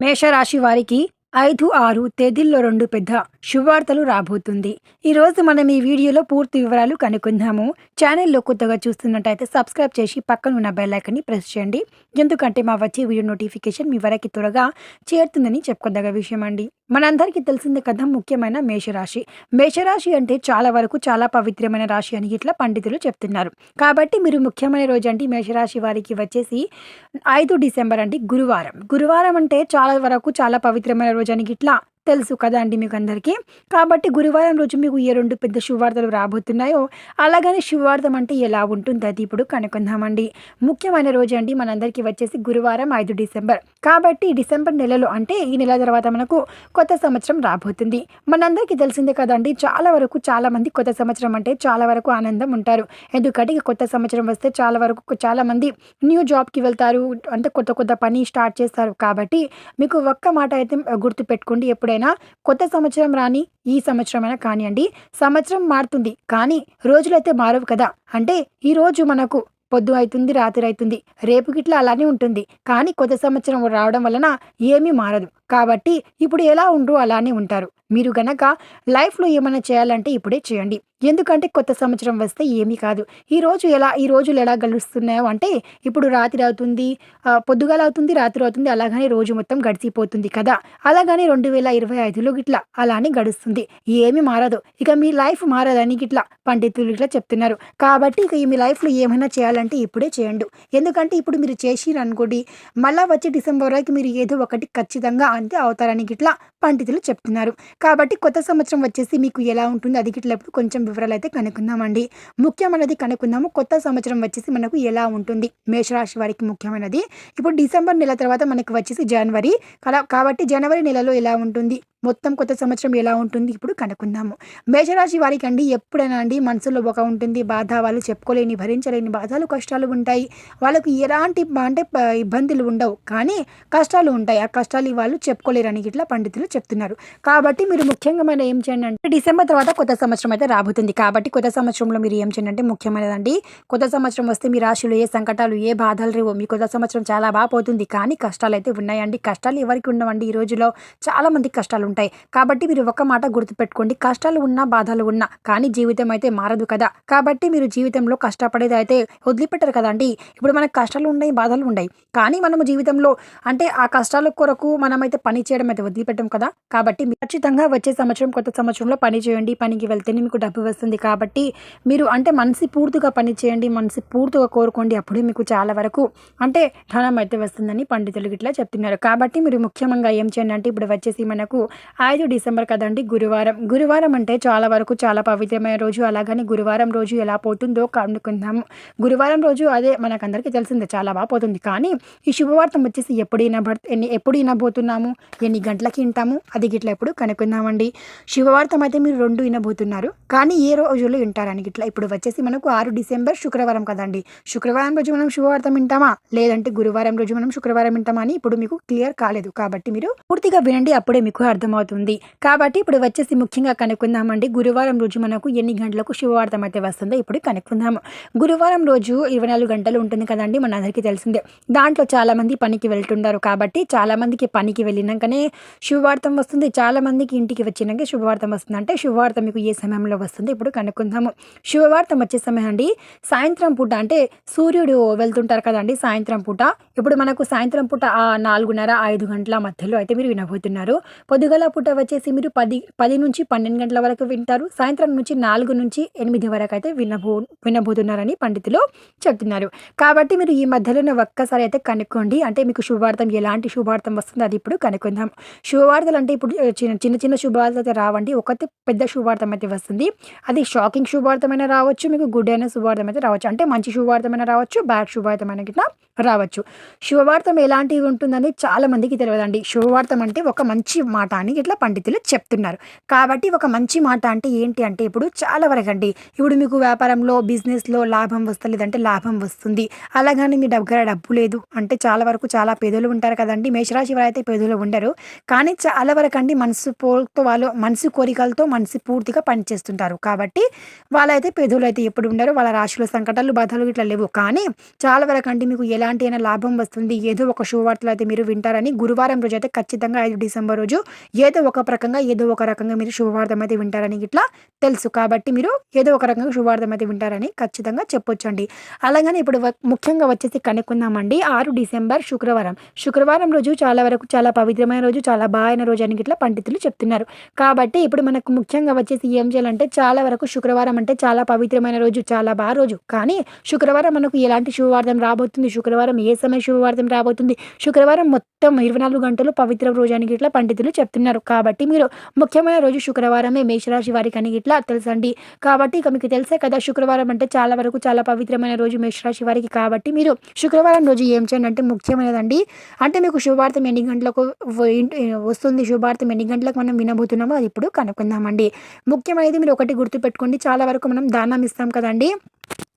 మేషరాశి వారికి ఐదు ఆరు తేదీల్లో రెండు పెద్ద శుభవార్తలు రాబోతుంది. ఈరోజు మనం ఈ వీడియోలో పూర్తి వివరాలు కనుక్కుందాము. ఛానల్లో కొత్తగా చూస్తున్నట్టయితే సబ్స్క్రైబ్ చేసి పక్కన ఉన్న బెల్లైకన్ని ప్రెస్ చేయండి. ఎందుకంటే మా వచ్చే వీడియో నోటిఫికేషన్ మీ వరకు త్వరగా చేరుతుందని చెప్పుకోదగ్గ విషయం అండి మనందరికీ తెలిసిందే కదా ముఖ్యమైన మేషరాశి. మేషరాశి అంటే చాలా వరకు చాలా పవిత్రమైన రాశి అని ఇట్లా పండితులు చెప్తున్నారు. కాబట్టి మీరు ముఖ్యమైన రోజు అంటే మేషరాశి వారికి వచ్చేసి ఐదు డిసెంబర్ అంటే గురువారం. గురువారం అంటే చాలా వరకు చాలా పవిత్రమైన రోజు అని ఇట్లా తెలుసు కదా అండి మీకు అందరికీ కాబట్టి గురువారం రోజు మీకు ఏ రెండు పెద్ద శుభవార్తలు రాబోతున్నాయో అలాగనే శుభవార్తం అంటే ఎలా ఉంటుంది అది ఇప్పుడు కనుక్కుందామండి. ముఖ్యమైన రోజు అండి మనందరికీ వచ్చేసి గురువారం ఐదు డిసెంబర్. కాబట్టి డిసెంబర్ నెలలో అంటే ఈ నెల తర్వాత మనకు కొత్త సంవత్సరం రాబోతుంది. మనందరికీ తెలిసిందే కదండి చాలా వరకు చాలా మంది కొత్త సంవత్సరం అంటే చాలా వరకు ఆనందం ఉంటారు. ఎందుకంటే కొత్త సంవత్సరం వస్తే చాలా వరకు చాలా మంది న్యూ జాబ్కి వెళ్తారు అంటే కొత్త కొత్త పని స్టార్ట్ చేస్తారు. కాబట్టి మీకు ఒక్క మాట అయితే గుర్తు పెట్టుకోండి అయినా కొత్త సంవత్సరం రాని ఈ సంవత్సరమైనా కానివ్వండి సంవత్సరం మారుతుంది. కానీ రోజులైతే మారవు కదా. అంటే ఈ రోజు మనకు పొద్దు అవుతుంది రాత్రి అవుతుంది రేపు గిట్లా అలానే ఉంటుంది. కానీ కొత్త సంవత్సరం రావడం వలన ఏమీ మారదు. కాబట్టి ఇప్పుడు ఎలా ఉండరు అలానే ఉంటారు. మీరు గనక లైఫ్లో ఏమైనా చేయాలంటే ఇప్పుడే చేయండి. ఎందుకంటే కొత్త సంవత్సరం వస్తే ఏమీ కాదు. ఈ రోజు ఎలా ఈ రోజులు ఎలా గడుస్తున్నాయో అంటే ఇప్పుడు రాత్రి అవుతుంది పొద్దుగాల అవుతుంది రాత్రి అవుతుంది అలాగనే రోజు మొత్తం గడిచిపోతుంది కదా. అలాగని రెండు వేల ఇరవై ఐదులో గిట్లా అలానే గడుస్తుంది. ఏమీ మారదు. ఇక మీ లైఫ్ మారదని గిట్లా పండితులు ఇట్లా చెప్తున్నారు. కాబట్టి ఇక మీ లైఫ్లో ఏమైనా చేయాలంటే ఇప్పుడే చేయండి. ఎందుకంటే ఇప్పుడు మీరు చేసిరు అనుకోండి మళ్ళీ వచ్చే డిసెంబర్ వరకు మీరు ఏదో ఒకటి ఖచ్చితంగా అంతే అవుతారని గిట్లా పండితులు చెప్తున్నారు. కాబట్టి కొత్త సంవత్సరం వచ్చేసి మీకు ఎలా ఉంటుంది అది గిట్లప్పుడు కొంచెం వివరాలు అయితే కనుక్కుందామండి. ముఖ్యమైనది కనుక్కుందాము కొత్త సంవత్సరం వచ్చేసి మనకు ఎలా ఉంటుంది? మేషరాశి వారికి ముఖ్యమైనది. ఇప్పుడు డిసెంబర్ నెల తర్వాత మనకు వచ్చేసి జనవరి. కాబట్టి జనవరి నెలలో ఎలా ఉంటుంది? మొత్తం కొత్త సంవత్సరం ఎలా ఉంటుంది ఇప్పుడు కనుక్కుందాము. మేషరాశి వారికి అండి ఎప్పుడైనా అండి మనసులో ఒక ఉంటుంది బాధ వాళ్ళు చెప్పుకోలేని భరించలేని బాధలు కష్టాలు ఉంటాయి. వాళ్ళకు ఎలాంటి అంటే ఇబ్బందులు ఉండవు. కానీ కష్టాలు ఉంటాయి. ఆ కష్టాలు వాళ్ళు చెప్పుకోలేరని ఇట్లా పండితులు చెప్తున్నారు. కాబట్టి మీరు ముఖ్యంగా మనం ఏం చేయండి అంటే డిసెంబర్ తర్వాత కొత్త సంవత్సరం అయితే రాబోతుంది. కాబట్టి కొత్త సంవత్సరంలో మీరు ఏం చేయండి అంటే ముఖ్యమైనదండి కొత్త సంవత్సరం వస్తే మీ రాశిలో ఏ సంకటాలు ఏ బాధలు రేవో మీ కొత్త సంవత్సరం చాలా బాగా పోతుంది. కానీ కష్టాలు అయితే ఉన్నాయండి. కష్టాలు ఎవరికి ఉండవండి ఈ రోజులో చాలా మంది కష్టాలు ఉంటాయి. కాబట్టి మీరు ఒక మాట గుర్తుపెట్టుకోండి. కష్టాలు ఉన్నా బాధలు ఉన్నా కానీ జీవితం అయితే మారదు కదా. కాబట్టి మీరు జీవితంలో కష్టపడేది అయితే వదిలిపెట్టరు కదండి ఇప్పుడు మనకు కష్టాలు ఉన్నాయి బాధలు ఉన్నాయి. కానీ మనము జీవితంలో అంటే ఆ కష్టాల కొరకు మనమైతే పని చేయడం అయితే వదిలిపెట్టాం కదా. కాబట్టి మీరు ఖచ్చితంగా వచ్చే సంవత్సరం కొత్త సంవత్సరంలో పని చేయండి. పనికి వెళ్తేనే మీకు డబ్బు వస్తుంది కాబట్టి మీరు అంటే మనసు పూర్తిగా పని చేయండి. మనసు పూర్తిగా కోరుకోండి. అప్పుడే మీకు చాలా వరకు అంటే ధనం అయితే వస్తుందని పండితులు ఇట్లా చెప్తున్నారు. కాబట్టి మీరు ముఖ్యంగా ఏం చేయండి అంటే ఇప్పుడు వచ్చేసి మనకు ఐదు డిసెంబర్ కదండి గురువారం. గురువారం అంటే చాలా వరకు చాలా పవిత్రమైన రోజు. అలాగని గురువారం రోజు ఎలా పోతుందో కనుక్కుందాము. గురువారం రోజు అదే మనకందరికీ తెలిసిందే చాలా బాగా పోతుంది. కానీ ఈ శుభవార్తం వచ్చేసి ఎప్పుడు వినబడ ఎన్ని ఎప్పుడు వినబోతున్నాము ఎన్ని గంటలకి వింటాము? అది గిట్లా ఎప్పుడు కనుక్కుందామండి. శుభవార్తం అయితే మీరు రెండు వినబోతున్నారు కానీ ఏ రోజుల్లో వింటారని గిట్లా ఇప్పుడు వచ్చేసి మనకు ఆరు డిసెంబర్ శుక్రవారం కదండి. శుక్రవారం రోజు మనం శుభవార్తం వింటామా? లేదంటే గురువారం రోజు మనం శుక్రవారం వింటామా అని ఇప్పుడు మీకు క్లియర్ కాలేదు. కాబట్టి మీరు పూర్తిగా వినండి అప్పుడే మీకు అర్థం అర్థమవుతుంది. కాబట్టి ఇప్పుడు వచ్చేసి ముఖ్యంగా కనుక్కుందామండి. గురువారం రోజు మనకు ఎన్ని గంటలకు శుభవార్తం అయితే వస్తుందో ఇప్పుడు కనుక్కుందాము గురువారం రోజు ఇరవై నాలుగు గంటలు ఉంటుంది కదండి మన అందరికీ తెలిసిందే. దాంట్లో చాలామంది పనికి వెళ్తుంటారు కాబట్టి చాలామందికి పనికి వెళ్ళినాకనే శుభవార్తం వస్తుంది. చాలామందికి ఇంటికి వచ్చినాక శుభవార్తం వస్తుంది. అంటే శుభవార్తం మీకు ఏ సమయంలో వస్తుంది ఇప్పుడు కనుక్కుందాము. శుభవార్తం వచ్చే సమయం అండి. సాయంత్రం పూట అంటే సూర్యుడు వెళ్తుంటారు కదండి సాయంత్రం పూట. ఇప్పుడు మనకు సాయంత్రం పూట ఆ నాలుగున్నర ఐదు గంటల మధ్యలో అయితే మీరు వినబోతున్నారు. పొద్దుగల పూట వచ్చేసి మీరు పది పది నుంచి పన్నెండు గంటల వరకు వింటారు. సాయంత్రం నుంచి నాలుగు నుంచి ఎనిమిది వరకు అయితే వినబో వినబోతున్నారని పండితులు చెప్తున్నారు. కాబట్టి మీరు ఈ మధ్యలోనే ఒక్కసారి అయితే కనుక్కోండి. అంటే మీకు శుభార్థం ఎలాంటి శుభార్థం వస్తుందో అది ఇప్పుడు కనుక్కుందాం. శుభవార్తలు అంటే ఇప్పుడు చిన్న చిన్న చిన్న శుభవార్తలు అయితే రావండి. ఒకటి పెద్ద శుభార్థం అయితే వస్తుంది. అది షాకింగ్ శుభార్థమైన రావచ్చు మీకు గుడ్ అయిన శుభార్థం అయితే రావచ్చు. అంటే మంచి శుభార్థమైన రావచ్చు బ్యాడ్ శుభార్థమైన గిట్లా రావచ్చు. శుభవార్తం ఎలాంటివి ఉంటుందని చాలా మందికి తెలియదండి శుభవార్తం అంటే ఒక మంచి మాట అని ఇట్లా పండితులు చెప్తున్నారు. కాబట్టి ఒక మంచి మాట అంటే ఏంటి అంటే ఇప్పుడు చాలా వరకు అండి ఇప్పుడు మీకు వ్యాపారంలో బిజినెస్లో లాభం వస్తలేదంటే లాభం వస్తుంది. అలాగని మీ దగ్గర డబ్బు లేదు అంటే చాలా వరకు చాలా పేదలు ఉంటారు కదండి. మేషరాశి వారు అయితే పేదలు ఉండరు. కానీ చాలా వరకు అండి మనసు పోతో వాళ్ళు మనసు కోరికలతో మనసు పూర్తిగా పనిచేస్తుంటారు. కాబట్టి వాళ్ళైతే పేదలు అయితే ఎప్పుడు ఉండరు. వాళ్ళ రాశిలో సంకటాలు బాధలు ఇట్లా లేవు. కానీ చాలా వరకు అండి మీకు ఎలా ఎలాంటి అయినా లాభం వస్తుంది. ఏదో ఒక శుభవార్తలు అయితే మీరు వింటారని గురువారం రోజు అయితే ఖచ్చితంగా ఐదు డిసెంబర్ రోజు ఏదో ఒక రకంగా ఏదో ఒక రకంగా మీరు శుభవార్తం అయితే వింటారని ఇట్లా తెలుసు. కాబట్టి మీరు ఏదో ఒక రకంగా శుభవార్తం అయితే వింటారని ఖచ్చితంగా చెప్పొచ్చండి. అలాగని ఇప్పుడు ముఖ్యంగా వచ్చేసి కనుక్కుందామండి. ఆరు డిసెంబర్ శుక్రవారం. శుక్రవారం రోజు చాలా వరకు చాలా పవిత్రమైన రోజు చాలా బాగా రోజు అని ఇట్లా పండితులు చెప్తున్నారు. కాబట్టి ఇప్పుడు మనకు ముఖ్యంగా వచ్చేసి ఏం చేయాలంటే చాలా వరకు శుక్రవారం అంటే చాలా పవిత్రమైన రోజు చాలా బాగా రోజు. కానీ శుక్రవారం మనకు ఎలాంటి శుభవార్తం రాబోతుంది? శుక్రవారం ఏ సమయ శుభవార్తం రాబోతుంది? శుక్రవారం మొత్తం ఇరవై నాలుగు గంటలు పవిత్ర రోజానికి ఇట్లా పండితులు చెప్తున్నారు. కాబట్టి మీరు ముఖ్యమైన రోజు శుక్రవారమే మేషరాశి వారికి అని ఇట్లా తెలుసండి. కాబట్టి ఇక మీకు తెలిసే కదా శుక్రవారం అంటే చాలా వరకు చాలా పవిత్రమైన రోజు మేషరాశి వారికి. కాబట్టి మీరు శుక్రవారం రోజు ఏం చేయండి అంటే ముఖ్యమైనదండి. అంటే మీకు శుభార్థం ఎన్ని గంటలకు వస్తుంది? శుభార్థం ఎన్ని గంటలకు మనం వినబోతున్నామో అది ఇప్పుడు కనుక్కుందామండి. ముఖ్యమైనది మీరు ఒకటి గుర్తుపెట్టుకోండి. చాలా వరకు మనం దానం ఇస్తాం కదండి.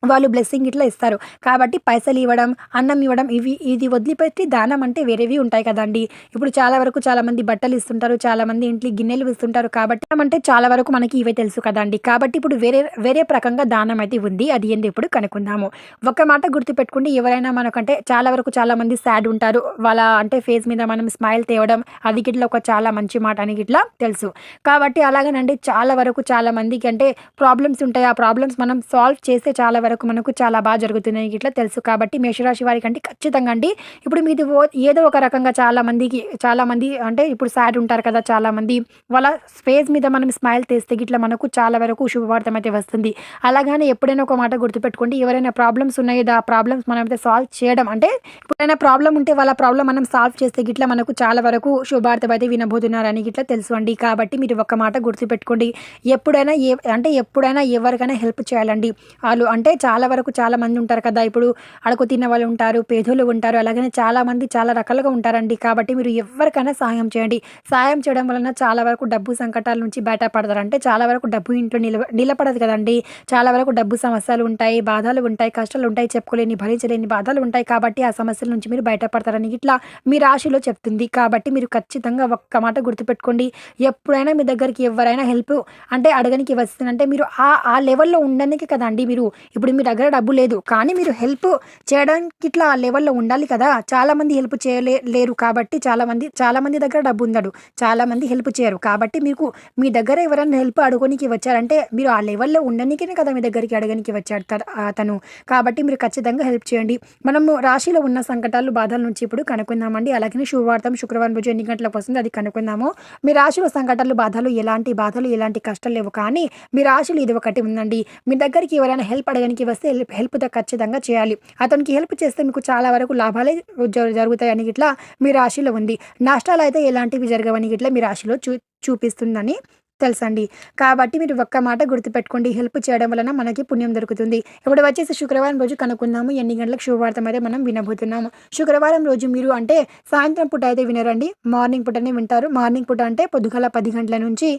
వాళ్ళు బ్లెస్సింగ్ ఇట్లా ఇస్తారు. కాబట్టి పైసలు ఇవ్వడం అన్నం ఇవ్వడం ఇవి ఇది వదిలిపెట్టి దానం అంటే వేరేవి ఉంటాయి కదండి. ఇప్పుడు చాలా వరకు చాలా మంది బట్టలు ఇస్తుంటారు చాలా మంది ఇంట్లో గిన్నెలు ఇస్తుంటారు కాబట్టి అంటే చాలా వరకు మనకి ఇవే తెలుసు కదండి. కాబట్టి ఇప్పుడు వేరే వేరే రకంగా దానం అయితే ఉంది. అది ఏంది ఇప్పుడు కనుక్కుందాము. ఒక మాట గుర్తుపెట్టుకుంటే ఎవరైనా మనకంటే చాలా వరకు చాలా మంది సాడ్ ఉంటారు. వాళ్ళ అంటే ఫేస్ మీద మనం స్మైల్ తేవడం అది గిట్లా ఒక చాలా మంచి మాట అని గిట్లా తెలుసు. కాబట్టి అలాగనండి. చాలా వరకు చాలా మందికి అంటే ప్రాబ్లమ్స్ ఉంటాయి. ఆ ప్రాబ్లమ్స్ మనం సాల్వ్ చేస్తే చాలా వరకు వరకు మనకు చాలా బాగా జరుగుతున్నాయి ఇట్లా తెలుసు. కాబట్టి మేషరాశి వారికి అంటే ఖచ్చితంగా అండి. ఇప్పుడు మీది ఓ- ఏదో ఒక రకంగా చాలా మందికి చాలా మంది అంటే ఇప్పుడు సాడ్ ఉంటారు కదా చాలా మంది. వాళ్ళ ఫేస్ మీద మనం స్మైల్ తెస్తే ఇట్లా మనకు చాలా వరకు శుభవార్తం అయితే వస్తుంది. అలాగనే ఎప్పుడైనా ఒక మాట గుర్తుపెట్టుకోండి. ఎవరైనా ప్రాబ్లమ్స్ ఉన్నాయి ఆ ప్రాబ్లమ్స్ మనం అయితే సాల్వ్ చేయడం అంటే ఎప్పుడైనా ప్రాబ్లం ఉంటే వాళ్ళ ప్రాబ్లం మనం సాల్వ్ చేస్తే గిట్లా మనకు చాలా వరకు శుభార్తం అయితే వినబోతున్నారని గిట్లా తెలుసు అండి. కాబట్టి మీరు ఒక మాట గుర్తుపెట్టుకోండి. ఎప్పుడైనా ఏ అంటే ఎప్పుడైనా ఎవరికైనా హెల్ప్ చేయాలండి. వాళ్ళు అంటే చాలా వరకు చాలా మంది ఉంటారు కదా. ఇప్పుడు అడుగు తిన్న వాళ్ళు ఉంటారు పేదోళ్ళు ఉంటారు అలాగనే చాలా మంది చాలా రకాలుగా ఉంటారండి. కాబట్టి మీరు ఎవరికైనా సహాయం చేయండి. సహాయం చేయడం వలన చాలా వరకు డబ్బు సంకటాల నుంచి బయటపడతారు అంటే చాలా వరకు డబ్బు ఇంట్లో నిలవ నిలబడదు కదండి. చాలా వరకు డబ్బు సమస్యలు ఉంటాయి బాధలు ఉంటాయి కష్టాలు ఉంటాయి చెప్పుకోలేని భరించలేని బాధలు ఉంటాయి కాబట్టి ఆ సమస్యల నుంచి మీరు బయటపడతారని ఇట్లా మీ రాశిలో చెప్తుంది. కాబట్టి మీరు ఖచ్చితంగా ఒక్క మాట గుర్తుపెట్టుకోండి. ఎప్పుడైనా మీ దగ్గరికి ఎవరైనా హెల్ప్ అంటే అడగనికి వస్తుందంటే మీరు ఆ ఆ లెవెల్లో ఉండడానికి కదండి మీరు. ఇప్పుడు మీ దగ్గర డబ్బు లేదు. కానీ మీరు హెల్ప్ చేయడానికి ఇట్లా ఆ లెవెల్లో ఉండాలి కదా. చాలా మంది హెల్ప్ చేయలే లేరు కాబట్టి చాలా మంది చాలా మంది దగ్గర డబ్బు ఉండడు చాలా మంది హెల్ప్ చేయరు. కాబట్టి మీకు మీ దగ్గర ఎవరైనా హెల్ప్ అడుగునికి వచ్చారంటే మీరు ఆ లెవెల్లో ఉండడానికే కదా మీ దగ్గరికి అడగనికి వచ్చాడు త- అతను కాబట్టి మీరు ఖచ్చితంగా హెల్ప్ చేయండి. మనము రాశిలో ఉన్న సంకటాలు బాధల నుంచి ఇప్పుడు కనుక్కుందామండి. అలాగే శుభవార్తం శుక్రవారం రోజు ఎన్ని గంటలకు వస్తుంది అది కనుక్కుందాము. మీ రాశిలో సంకటాలు బాధలు ఎలాంటి బాధలు ఎలాంటి కష్టాలు లేవు. కానీ మీ రాశిలో ఇది ఒకటి ఉందండి. మీ దగ్గరికి ఎవరైనా హెల్ప్ అడగడానికి వస్తే హెల్ప్ ఖచ్చితంగా చేయాలి. అతనికి హెల్ప్ చేస్తే మీకు చాలా వరకు లాభాలే జ- జరుగుతాయని ఇట్లా మీ రాశిలో ఉంది. నష్టాలు అయితే ఎలాంటివి జరగవని ఇట్లా మీ రాశిలో చూ చూపిస్తుందని తెలుసండి. కాబట్టి మీరు ఒక్క మాట గుర్తుపెట్టుకోండి. హెల్ప్ చేయడం వలన మనకి పుణ్యం దొరుకుతుంది. ఇప్పుడు వచ్చేసి శుక్రవారం రోజు కనుక్కుందాము. ఎన్ని గంటలకు శుభవార్తం అయితే మనం వినబోతున్నాము. శుక్రవారం రోజు మీరు అంటే సాయంత్రం పూట అయితే వినరండి. మార్నింగ్ పూటనే వింటారు. మార్నింగ్ పూట అంటే పొద్దుగల పది గంటల నుంచి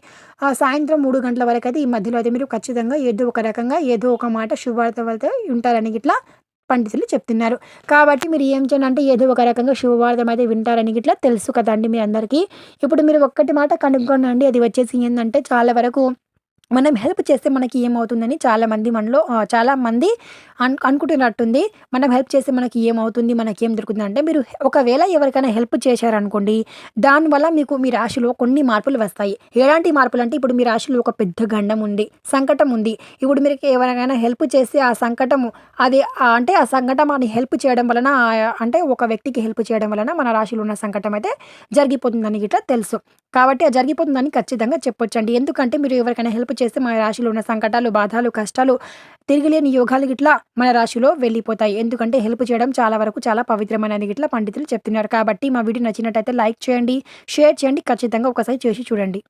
సాయంత్రం మూడు గంటల వరకు అయితే ఈ మధ్యలో అయితే మీరు ఖచ్చితంగా ఏదో ఒక రకంగా ఏదో ఒక మాట శుభవార్త అయితే ఉంటారని ఇట్లా పండితులు చెప్తున్నారు. కాబట్టి మీరు ఏం చేయండి అంటే ఏదో ఒక రకంగా శుభవార్తం అయితే వింటారని ఇట్లా తెలుసు కదండి మీ అందరికీ ఇప్పుడు మీరు ఒక్కటి మాట కనుక్కోండి అది వచ్చేసి ఏంటంటే చాలా వరకు మనం హెల్ప్ చేస్తే మనకి ఏమవుతుందని చాలామంది మనలో చాలామంది చాలా మంది అన్ అనుకుంటున్నట్టుంది. మనం హెల్ప్ చేస్తే మనకి ఏమవుతుంది మనకి ఏం దొరుకుతుంది అంటే మీరు ఒకవేళ ఎవరికైనా హెల్ప్ చేశారనుకోండి దానివల్ల మీకు మీ రాశిలో కొన్ని మార్పులు వస్తాయి. ఎలాంటి మార్పులు అంటే ఇప్పుడు మీ రాశిలో ఒక పెద్ద గండం ఉంది సంకటం ఉంది. ఇప్పుడు మీరు ఎవరికైనా హెల్ప్ చేస్తే ఆ సంకటము అది అంటే ఆ సంకటం అని హెల్ప్ చేయడం వలన అంటే ఒక వ్యక్తికి హెల్ప్ చేయడం వలన మన రాశిలో ఉన్న సంకటం అయితే జరిగిపోతుందని ఇట్లా తెలుసు. కాబట్టి ఆ జరిగిపోతుందని ఖచ్చితంగా చెప్పొచ్చండి. ఎందుకంటే మీరు ఎవరికైనా హెల్ప్ చేస్తే మన రాశిలో ఉన్న సంకటాలు బాధలు కష్టాలు తిరిగిలేని యోగాలు గిట్లా మన రాశిలో వెళ్ళిపోతాయి. ఎందుకంటే హెల్ప్ చేయడం చాలా వరకు చాలా పవిత్రమైనది గిట్లా పండితులు చెప్తున్నారు. కాబట్టి మా వీడియో నచ్చినట్టయితే లైక్ చేయండి షేర్ చేయండి. ఖచ్చితంగా ఒకసారి చేసి చూడండి.